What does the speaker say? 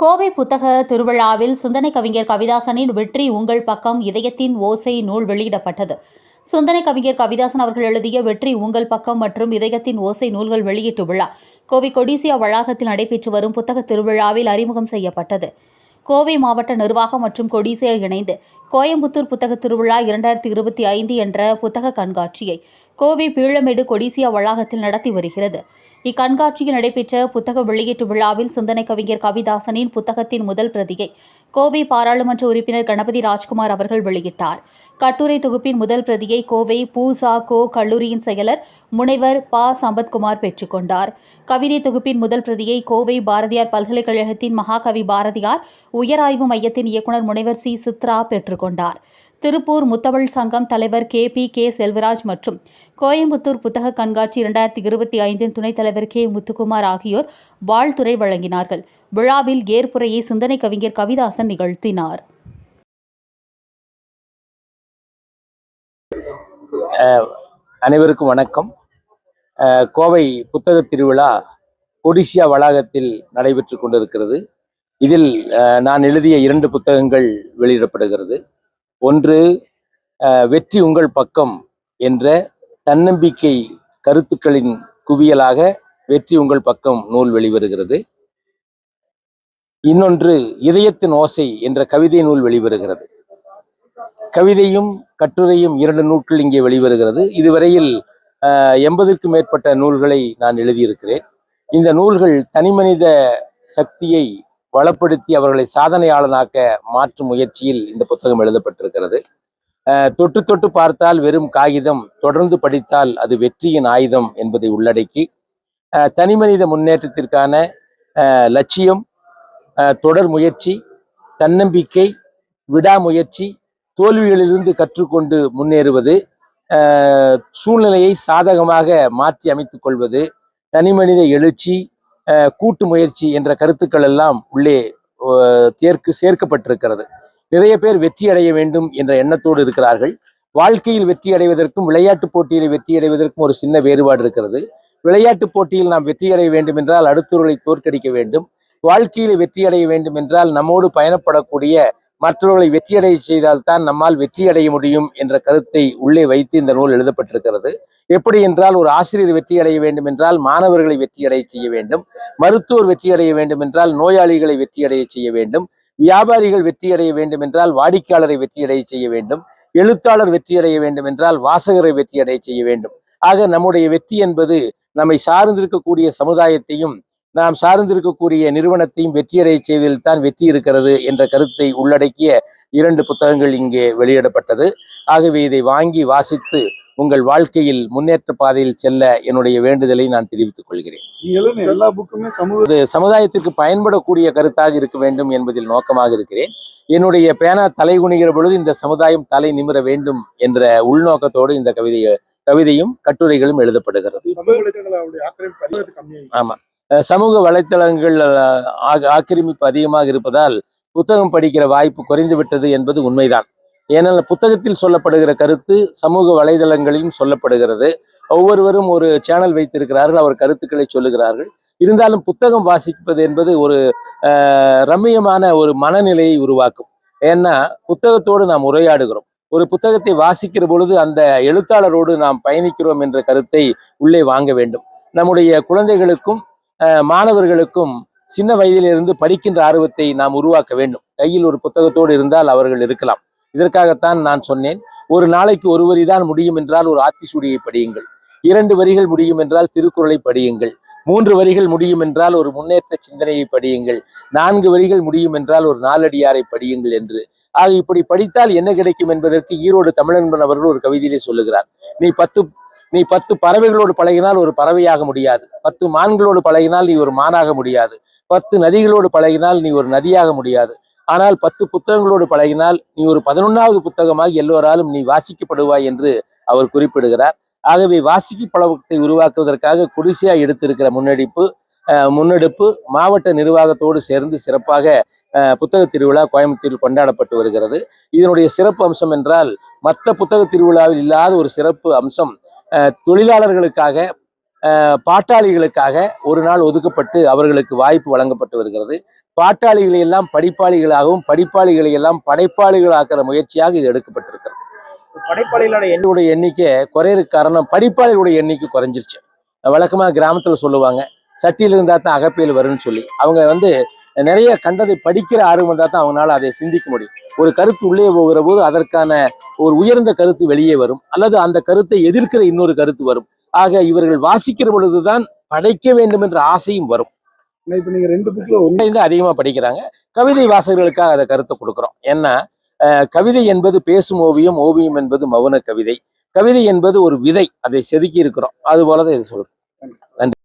கோவை புத்தக திருவிழாவில் சிந்தனை கவிஞர் கவிதாசனின் வெற்றி உங்கள் பக்கம் இதயத்தின் ஓசை நூல் வெளியிடப்பட்டது. சிந்தனை கவிஞர் கவிதாசன் அவர்கள் எழுதிய வெற்றி உங்கள் பக்கம் மற்றும் இதயத்தின் ஓசை நூல்கள் வெளியீட்டு விழா கோவை கொடிசியா வளாகத்தில் நடைபெற்று வரும் புத்தக திருவிழாவில் அறிமுகம் செய்யப்பட்டது. கோவை மாவட்ட நிர்வாகம் மற்றும் கொடிசியா இணைந்து கோயம்புத்தூர் புத்தக திருவிழா இரண்டாயிரத்தி இருபத்தி ஐந்து என்ற புத்தக கண்காட்சியை கோவை பீழமேடு கொடிசியா வளாகத்தில் நடத்தி வருகிறது. இக்கண்காட்சியில் நடைபெற்ற புத்தக வெளியீட்டு விழாவில் சிந்தனை கவிஞர் கவிதாசனின் புத்தகத்தின் முதல் பிரதியை கோவை பாராளுமன்ற உறுப்பினர் கணபதி ராஜ்குமார் அவர்கள் வெளியிட்டார். கட்டுரை தொகுப்பின் முதல் பிரதியை கோவை பூசா கோ கல்லூரியின் செயலர் முனைவர் ப. சம்பத்குமார் பெற்றுக்கொண்டார் கவிதை தொகுப்பின் முதல் பிரதியை கோவை பாரதியார் பல்கலைக்கழகத்தின் மகாகவி பாரதியார் உயராய்வு மையத்தின் இயக்குனர் முனைவர் சி. சித்ரா பெற்றுக்கொண்டார் திருப்பூர் முத்தமிழ் சங்கம் தலைவர் கே. பி. கே. செல்வராஜ் மற்றும் கோயம்புத்தூர் புத்தக கண்காட்சி இரண்டாயிரத்தி இருபத்தி ஐந்தின் துணைத் தலைவர் கே. முத்துக்குமார் ஆகியோர் வாழ்த்துறை வழங்கினார்கள். விழாவில் ஏற்புரையை சிந்தனை கவிஞர் கவிதாசன் நிகழ்த்தினார். அனைவருக்கும் வணக்கம். கோவை புத்தக திருவிழா ஒடிசியா வளாகத்தில் நடைபெற்று கொண்டிருக்கிறது. இதில் அஹ், நான் எழுதிய இரண்டு புத்தகங்கள் வெளியிடப்படுகிறது. ஒன்று அஹ், வெற்றி உங்கள் பக்கம் என்ற தன்னம்பிக்கை கருத்துக்களின் குவியலாக வெற்றி உங்கள் பக்கம் நூல் வெளிவருகிறது. இன்னொன்று இதயத்தின் ஓசை என்ற கவிதை நூல் வெளிவருகிறது. கவிதையும் கட்டுரையும் இரண்டு நூல்கள் இங்கே வெளிவருகிறது. இதுவரையில் எண்பதுக்கும் மேற்பட்ட நூல்களை நான் எழுதியிருக்கிறேன். இந்த நூல்கள் தனிமனித சக்தியை வளப்படுத்தி அவர்களை சாதனையாளனாக்க மாற்றும் முயற்சியில் இந்த புத்தகம் எழுதப்பட்டிருக்கிறது. தொட்டு தொட்டு பார்த்தால் வெறும் காகிதம் தொடர்ந்து படித்தால் அது வெற்றியின் ஆயுதம் என்பதை உள்ளடக்கி தனிமனித முன்னேற்றத்திற்கான லட்சியம் தொடர் முயற்சி தன்னம்பிக்கை விடாமுயற்சி தோல்விகளிலிருந்து கற்றுக்கொண்டு முன்னேறுவது சூழ்நிலையை சாதகமாக மாற்றி அமைத்துக் கொள்வது தனிமனித எழுச்சி கூட்டு முயற்சி என்ற கருத்துக்கள் எல்லாம் உள்ளே அஹ், தேர்க்கு சேர்க்கப்பட்டிருக்கிறது. நிறைய பேர் வெற்றி அடைய வேண்டும் என்ற எண்ணத்தோடு இருக்கிறார்கள். வாழ்க்கையில் வெற்றி அடைவதற்கும் விளையாட்டுப் போட்டியில் வெற்றி அடைவதற்கும் ஒரு சின்ன வேறுபாடு இருக்கிறது. விளையாட்டுப் போட்டியில் நாம் வெற்றி அடைய வேண்டும் என்றால் அடுத்தவர்களை தோற்கடிக்க வேண்டும். வாழ்க்கையில் வெற்றி அடைய வேண்டும் என்றால் நம்மோடு பயணப்படக்கூடிய மற்றவர்களை வெற்றியடைய செய்தால்தான் நம்மால் வெற்றி அடைய முடியும் என்ற கருத்தை உள்ளே வைத்து இந்த நூல் எழுதப்பட்டிருக்கிறது. எப்படி என்றால் ஒரு ஆசிரியர் வெற்றி அடைய வேண்டும் என்றால் மாணவர்களை வெற்றியடைய செய்ய வேண்டும். மருத்துவர் வெற்றியடைய வேண்டும் என்றால் நோயாளிகளை வெற்றியடைய செய்ய வேண்டும். வியாபாரிகள் வெற்றியடைய வேண்டும் என்றால் வாடிக்கையாளரை வெற்றியடைய செய்ய வேண்டும். எழுத்தாளர் வெற்றியடைய வேண்டும் என்றால் வாசகரை வெற்றியடைய செய்ய வேண்டும். ஆக நம்முடைய வெற்றி என்பது நம்மை சார்ந்திருக்கக்கூடிய சமுதாயத்தையும் நாம் சார்ந்திருக்கக்கூடிய நிறுவனத்தையும் வெற்றியடைய செய்வதில் தான் வெற்றி இருக்கிறது என்ற கருத்தை உள்ளடக்கிய இரண்டு புத்தகங்கள் இங்கே வெளியிடப்பட்டது. ஆகவே இதை வாங்கி வாசித்து உங்கள் வாழ்க்கையில் முன்னேற்ற பாதையில் செல்ல என்னுடைய வேண்டுதலை நான் தெரிவித்துக் கொள்கிறேன். எல்லா புக்குமே சமூக சமுதாயத்திற்கு பயன்படக்கூடிய கருத்தாக இருக்க வேண்டும் என்பதில் நோக்கமாக இருக்கிறேன். என்னுடைய பேனா தலை குனிகிற பொழுது இந்த சமுதாயம் தலை நிமிர வேண்டும் என்ற உள்நோக்கத்தோடு இந்த கவிதையை கவிதையும் கட்டுரைகளும் எழுதப்படுகிறது. ஆமா. சமூக வலைத்தளங்கள் ஆ- ஆக்கிரமிப்பு அதிகமாக இருப்பதால் புத்தகம் படிக்கிற வாய்ப்பு குறைந்துவிட்டது என்பது உண்மைதான். ஏனால் புத்தகத்தில் சொல்லப்படுகிற கருத்து சமூக வலைதளங்களிலும் சொல்லப்படுகிறது. ஒவ்வொருவரும் ஒரு சேனல் வைத்திருக்கிறார்கள் அவர் கருத்துக்களை சொல்லுகிறார்கள். இருந்தாலும் புத்தகம் வாசிப்பது என்பது ஒரு ரம்மியமான ஒரு மனநிலையை உருவாக்கும். ஏன்னா புத்தகத்தோடு நாம் உரையாடுகிறோம். ஒரு புத்தகத்தை வாசிக்கிற பொழுது அந்த எழுத்தாளரோடு நாம் பயணிக்கிறோம் என்ற கருத்தை உள்ளே வாங்க வேண்டும். நம்முடைய குழந்தைகளுக்கும் மாணவர்களுக்கும் சின்ன வயதிலிருந்து படிக்கின்ற ஆர்வத்தை நாம் உருவாக்க வேண்டும். கையில் ஒரு புத்தகத்தோடு இருந்தால் அவர்கள் இருக்கலாம். இதற்காகத்தான் நான் சொன்னேன். ஒரு நாளைக்கு ஒரு வரி தான் முடியும் என்றால் ஒரு ஆத்திசூடியை படியுங்கள். இரண்டு வரிகள் முடியும் என்றால் திருக்குறளை படியுங்கள். மூன்று வரிகள் முடியும் என்றால் ஒரு முன்னேற்ற சிந்தனையை படியுங்கள். நான்கு வரிகள் முடியும் என்றால் ஒரு நாலடியாரை படியுங்கள் என்று. ஆக இப்படி படித்தால் என்ன கிடைக்கும் என்பதற்கு ஈரோடு தமிழன்பன் அவர்கள் ஒரு கவிதையிலே சொல்லுகிறார். நீ பத்து நீ பத்து பறவைகளோடு பழகினால் ஒரு பறவையாக முடியாது. பத்து மான்களோடு பழகினால் நீ ஒரு மானாக முடியாது. பத்து நதிகளோடு பழகினால் நீ ஒரு நதியாக முடியாது. ஆனால் பத்து புத்தகங்களோடு பழகினால் நீ ஒரு பதினொன்றாவது புத்தகமாக எல்லோராலும் நீ வாசிக்கப்படுவாய் என்று அவர் குறிப்பிடுகிறார். ஆகவே வாசிக்கு பழக்கத்தை உருவாக்குவதற்காக குடிசையா எடுத்திருக்கிற முன்னெடுப்பு முன்னெடுப்பு மாவட்ட நிர்வாகத்தோடு சேர்ந்து சிறப்பாக புத்தக திருவிழா கோயம்புத்தூரில் கொண்டாடப்பட்டு வருகிறது. இதனுடைய சிறப்பு அம்சம் என்றால் மற்ற புத்தக திருவிழாவில் இல்லாத ஒரு சிறப்பு அம்சம் தொழிலாளர்களுக்காக பாட்டாளிகளுக்காக ஒரு நாள் ஒதுக்கப்பட்டு அவர்களுக்கு வாய்ப்பு வழங்கப்பட்டு வருகிறது. பாட்டாளிகளை எல்லாம் படிப்பாளிகளாகவும் படிப்பாளிகளை எல்லாம் படைப்பாளிகளாக்குற முயற்சியாக இது எடுக்கப்பட்டிருக்கிறது. படைப்பாளிகளோட என்னுடைய எண்ணிக்கை குறையறதுக்கு காரணம் படிப்பாளிகளுடைய எண்ணிக்கை குறைஞ்சிருச்சு. வழக்கமாக கிராமத்தில் சொல்லுவாங்க சட்டியில் இருந்தால் தான் அகப்பையில் வரும்னு சொல்லி. அவங்க வந்து நிறைய கண்டதை படிக்கிற ஆர்வம் இருந்தால் தான் அவங்களால அதை சிந்திக்க முடியும். ஒரு கருத்து உள்ளே போகிற போது அதற்கான ஒரு உயர்ந்த கருத்து வெளியே வரும். அல்லது அந்த கருத்தை எதிர்க்கிற இன்னொரு கருத்து வரும். ஆக இவர்கள் வாசிக்கிற பொழுதுதான் படைக்க வேண்டும் என்ற ஆசையும் வரும். இப்ப நீங்க ரெண்டு புக்ல ஒண்ணு இருந்து அதிகமாக படிக்கிறாங்க. கவிதை வாசகர்களுக்காக அதை கருத்தை கொடுக்குறோம். ஏன்னா கவிதை என்பது பேசும் ஓவியம் ஓவியம் என்பது மௌன கவிதை. கவிதை என்பது ஒரு விதை. அதை செதுக்கி இருக்கிறோம். அது போல தான் இது சொல்றோம். நன்றி.